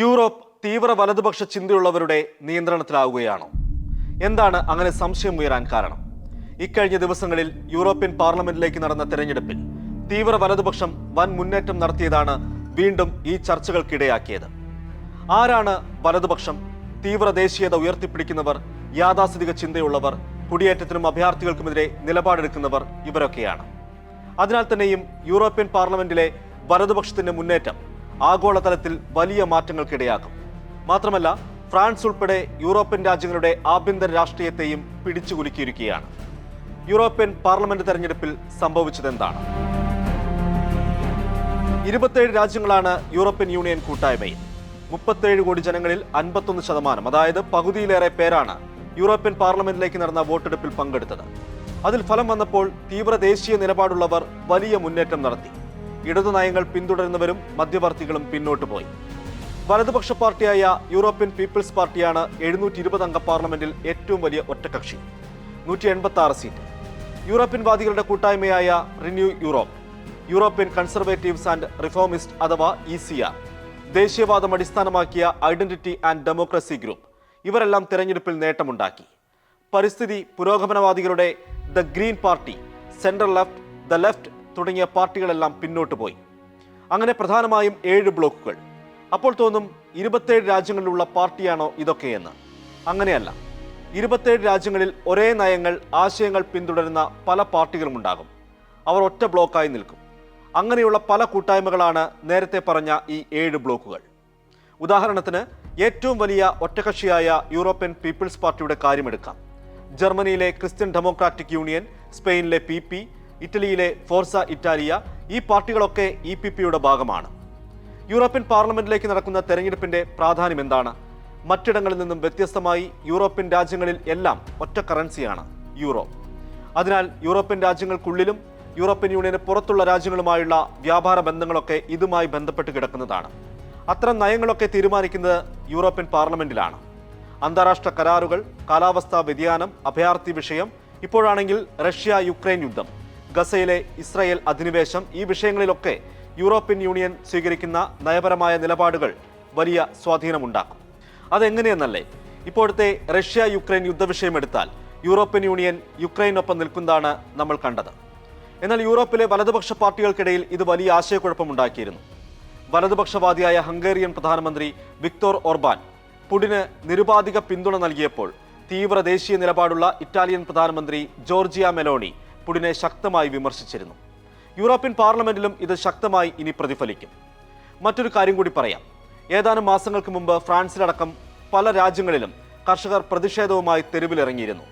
Europe തീവ്ര വലതുപക്ഷ ചിന്തയുള്ളവരുടെ നിയന്ത്രണത്തിലാവുകയാണോ. എന്താണ് അങ്ങനെ സംശയം ഉയരാൻ കാരണം? ഇക്കഴിഞ്ഞ ദിവസങ്ങളിൽ യൂറോപ്യൻ പാർലമെന്റിലേക്ക് നടന്ന തെരഞ്ഞെടുപ്പിൽ തീവ്ര വലതുപക്ഷം വൻ മുന്നേറ്റം നടത്തിയതാണ് വീണ്ടും ഈ ചർച്ചകൾക്കിടയാക്കിയത്. ആരാണ് വലതുപക്ഷം? തീവ്ര ദേശീയത ഉയർത്തിപ്പിടിക്കുന്നവർ യാഥാസ്ഥിതിക ചിന്തയുള്ളവർ കുടിയേറ്റത്തിനും അഭയാർത്ഥികൾക്കുമെതിരെ നിലപാടെടുക്കുന്നവർ ഇവരൊക്കെയാണ്. അതിനാൽ തന്നെയും യൂറോപ്യൻ പാർലമെന്റിലെ വലതുപക്ഷത്തിന്റെ മുന്നേറ്റം ആഗോളതലത്തിൽ വലിയ മാറ്റങ്ങൾക്കിടയാക്കും. മാത്രമല്ല ഫ്രാൻസ് ഉൾപ്പെടെ യൂറോപ്യൻ രാജ്യങ്ങളുടെ ആഭ്യന്തര രാഷ്ട്രീയത്തെയും പിടിച്ചുകുലുക്കിയിരിക്കുകയാണ്. യൂറോപ്യൻ പാർലമെന്റ് തെരഞ്ഞെടുപ്പിൽ സംഭവിച്ചതെന്താണ്? ഇരുപത്തേഴ് രാജ്യങ്ങളാണ് യൂറോപ്യൻ യൂണിയൻ കൂട്ടായ്മയിൽ. മുപ്പത്തേഴ് കോടി ജനങ്ങളിൽ അൻപത്തൊന്ന് ശതമാനം അതായത് പകുതിയിലേറെ പേരാണ് യൂറോപ്യൻ പാർലമെന്റിലേക്ക് നടന്ന വോട്ടെടുപ്പിൽ പങ്കെടുത്തത്. അതിൽ ഫലം വന്നപ്പോൾ തീവ്ര ദേശീയ നിലപാടുള്ളവർ വലിയ മുന്നേറ്റം നടത്തി. ഇടതു നയങ്ങൾ പിന്തുടരുന്നവരും മധ്യവർത്തികളും പിന്നോട്ടു പോയി. വലതുപക്ഷ പാർട്ടിയായ യൂറോപ്യൻ പീപ്പിൾസ് പാർട്ടിയാണ് എഴുന്നൂറ്റി ഇരുപത് അംഗ പാർലമെന്റിൽ ഏറ്റവും വലിയ ഒറ്റകക്ഷി നൂറ്റി എൺപത്തി ആറ് സീറ്റ്. യൂറോപ്യൻ വാദികളുടെ കൂട്ടായ്മയായ Renew Europe European Conservatives and Reformist അഥവാ ഇ സി ആർ ദേശീയവാദം അടിസ്ഥാനമാക്കിയ ഐഡന്റിറ്റി ആൻഡ് ഡെമോക്രസി ഗ്രൂപ്പ് ഇവരെല്ലാം തെരഞ്ഞെടുപ്പിൽ നേട്ടമുണ്ടാക്കി. പരിസ്ഥിതി പുരോഗമനവാദികളുടെ the green party central left the left തുടങ്ങിയ പാർട്ടികളെല്ലാം പിന്നോട്ട് പോയി. അങ്ങനെ പ്രധാനമായും ഏഴ് ബ്ലോക്കുകൾ. അപ്പോൾ തോന്നും ഇരുപത്തേഴ് രാജ്യങ്ങളിലുള്ള പാർട്ടിയാണോ ഇതൊക്കെയെന്ന്. അങ്ങനെയല്ല. ഇരുപത്തേഴ് രാജ്യങ്ങളിൽ ഒരേ നയങ്ങൾ ആശയങ്ങൾ പിന്തുടരുന്ന പല പാർട്ടികളും ഉണ്ടാകും. അവർ ഒറ്റ ബ്ലോക്കായി നിൽക്കും. അങ്ങനെയുള്ള പല കൂട്ടായ്മകളാണ് നേരത്തെ പറഞ്ഞ ഈ ഏഴ് ബ്ലോക്കുകൾ. ഉദാഹരണത്തിന് ഏറ്റവും വലിയ ഒറ്റകക്ഷിയായ യൂറോപ്യൻ പീപ്പിൾസ് പാർട്ടിയുടെ കാര്യമെടുക്കാം. ജർമ്മനിയിലെ ക്രിസ്ത്യൻ ഡെമോക്രാറ്റിക് യൂണിയൻ സ്പെയിനിലെ പി പി ഇറ്റലിയിലെ ഫോർസ ഇറ്റാലിയ ഈ പാർട്ടികളൊക്കെ ഇ പി പിയുടെ ഭാഗമാണ്. യൂറോപ്യൻ പാർലമെന്റിലേക്ക് നടക്കുന്ന തെരഞ്ഞെടുപ്പിന്റെ പ്രാധാന്യം എന്താണ്? മറ്റിടങ്ങളിൽ നിന്നും വ്യത്യസ്തമായി യൂറോപ്യൻ രാജ്യങ്ങളിൽ എല്ലാം ഒറ്റ കറൻസിയാണ് യൂറോ. അതിനാൽ യൂറോപ്യൻ രാജ്യങ്ങൾക്കുള്ളിലും യൂറോപ്യൻ യൂണിയന് പുറത്തുള്ള രാജ്യങ്ങളുമായുള്ള വ്യാപാര ബന്ധങ്ങളൊക്കെ ഇതുമായി ബന്ധപ്പെട്ട് കിടക്കുന്നതാണ്. അത്തരം നയങ്ങളൊക്കെ തീരുമാനിക്കുന്നത് യൂറോപ്യൻ പാർലമെന്റിലാണ്. അന്താരാഷ്ട്ര കരാറുകൾ കാലാവസ്ഥാ വ്യതിയാനം അഭയാർത്ഥി വിഷയം ഇപ്പോഴാണെങ്കിൽ റഷ്യ യുക്രൈൻ യുദ്ധം. ഗസയിലെ ഇസ്രയേൽ അധിനിവേശം ഈ വിഷയങ്ങളിലൊക്കെ യൂറോപ്യൻ യൂണിയൻ സ്വീകരിക്കുന്ന നയപരമായ നിലപാടുകൾ വലിയ സ്വാധീനമുണ്ടാക്കും. അതെങ്ങനെയെന്നല്ലേ? ഇപ്പോഴത്തെ റഷ്യ യുക്രൈൻ യുദ്ധവിഷയം എടുത്താൽ യൂറോപ്യൻ യൂണിയൻ യുക്രൈനൊപ്പം നിൽക്കുന്നതാണ് നമ്മൾ കണ്ടത്. എന്നാൽ യൂറോപ്പിലെ വലതുപക്ഷ പാർട്ടികൾക്കിടയിൽ ഇത് വലിയ ആശയക്കുഴപ്പമുണ്ടാക്കിയിരുന്നു. വലതുപക്ഷവാദിയായ ഹംഗേറിയൻ പ്രധാനമന്ത്രി വിക്ടോർ ഓർബാൻ പുടിന് നിരുപാധിക പിന്തുണ നൽകിയപ്പോൾ തീവ്ര ദേശീയ നിലപാടുള്ള ഇറ്റാലിയൻ പ്രധാനമന്ത്രി ജോർജിയ മെലോണി പുടിനെ ശക്തമായി വിമർശിച്ചിരുന്നു. യൂറോപ്യൻ പാർലമെന്റിലും ഇത് ശക്തമായി ഇനി പ്രതിഫലിക്കും. മറ്റൊരു കാര്യം കൂടി പറയാം. ഏതാനും മാസങ്ങൾക്ക് മുമ്പ് ഫ്രാൻസിലടക്കം പല രാജ്യങ്ങളിലും കർഷകർ പ്രതിഷേധവുമായി തെരുവിലിറങ്ങിയിരുന്നു.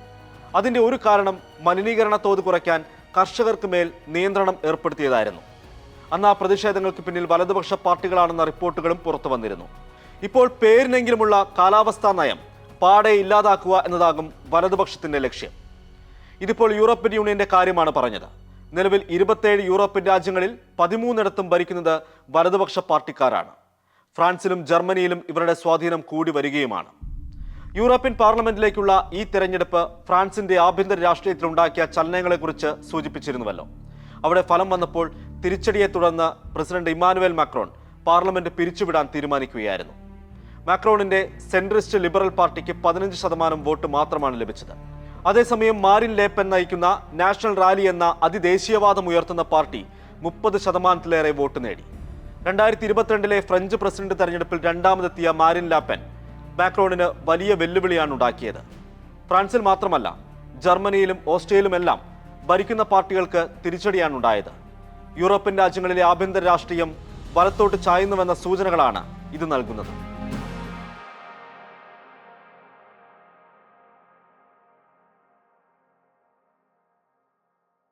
അതിന്റെ ഒരു കാരണം മലിനീകരണ തോത് കുറയ്ക്കാൻ കർഷകർക്ക് മേൽ നിയന്ത്രണം ഏർപ്പെടുത്തിയതായിരുന്നു. അന്ന് ആ പ്രതിഷേധങ്ങൾക്ക് പിന്നിൽ വലതുപക്ഷ പാർട്ടികളാണെന്ന റിപ്പോർട്ടുകളും പുറത്തു വന്നിരുന്നു. ഇപ്പോൾ പേരിനെങ്കിലുമുള്ള കാലാവസ്ഥാ നയം പാടെ ഇല്ലാതാക്കുക എന്നതാകും വലതുപക്ഷത്തിന്റെ ലക്ഷ്യം. ഇതിപ്പോൾ യൂറോപ്യൻ യൂണിയന്റെ കാര്യമാണ് പറഞ്ഞത്. നിലവിൽ ഇരുപത്തേഴ് യൂറോപ്യൻ രാജ്യങ്ങളിൽ പതിമൂന്നിടത്തും ഭരിക്കുന്നത് വലതുപക്ഷ പാർട്ടിക്കാരാണ്. ഫ്രാൻസിലും ജർമ്മനിയിലും ഇവരുടെ സ്വാധീനം കൂടി വരികയുമാണ്. യൂറോപ്യൻ പാർലമെന്റിലേക്കുള്ള ഈ തെരഞ്ഞെടുപ്പ് ഫ്രാൻസിന്റെ ആഭ്യന്തര രാഷ്ട്രീയത്തിൽ ഉണ്ടാക്കിയ ചലനങ്ങളെക്കുറിച്ച് സൂചിപ്പിച്ചിരുന്നുവല്ലോ. അവിടെ ഫലം വന്നപ്പോൾ തിരിച്ചടിയെ തുടർന്ന് പ്രസിഡന്റ് ഇമ്മാനുവൽ മാക്രോൺ പാർലമെന്റ് പിരിച്ചുവിടാൻ തീരുമാനിക്കുകയായിരുന്നു. മാക്രോണിന്റെ സെൻട്രിസ്റ്റ് ലിബറൽ പാർട്ടിക്ക് പതിനഞ്ച് ശതമാനം വോട്ട് മാത്രമാണ് ലഭിച്ചത്. അതേസമയം മാരിൻ ലേപ്പൻ നയിക്കുന്ന നാഷണൽ റാലി എന്ന അതിദേശീയവാദം ഉയർത്തുന്ന പാർട്ടി മുപ്പത് ശതമാനത്തിലേറെ വോട്ട് നേടി. രണ്ടായിരത്തി ഇരുപത്തിരണ്ടിലെ ഫ്രഞ്ച് പ്രസിഡന്റ് തെരഞ്ഞെടുപ്പിൽ രണ്ടാമതെത്തിയ മാരിൻ ലാപ്പൻ മാക്രോണിന് വലിയ വെല്ലുവിളിയാണ് ഉണ്ടാക്കിയത്. ഫ്രാൻസിൽ മാത്രമല്ല ജർമ്മനിയിലും ഓസ്ട്രേലിയയിലുമെല്ലാം ഭരിക്കുന്ന പാർട്ടികൾക്ക് തിരിച്ചടിയാണ് ഉണ്ടായത്. യൂറോപ്യൻ രാജ്യങ്ങളിലെ ആഭ്യന്തര രാഷ്ട്രീയം വലത്തോട്ട് ചായുന്നുവെന്ന സൂചനകളാണ് ഇത് നൽകുന്നത്.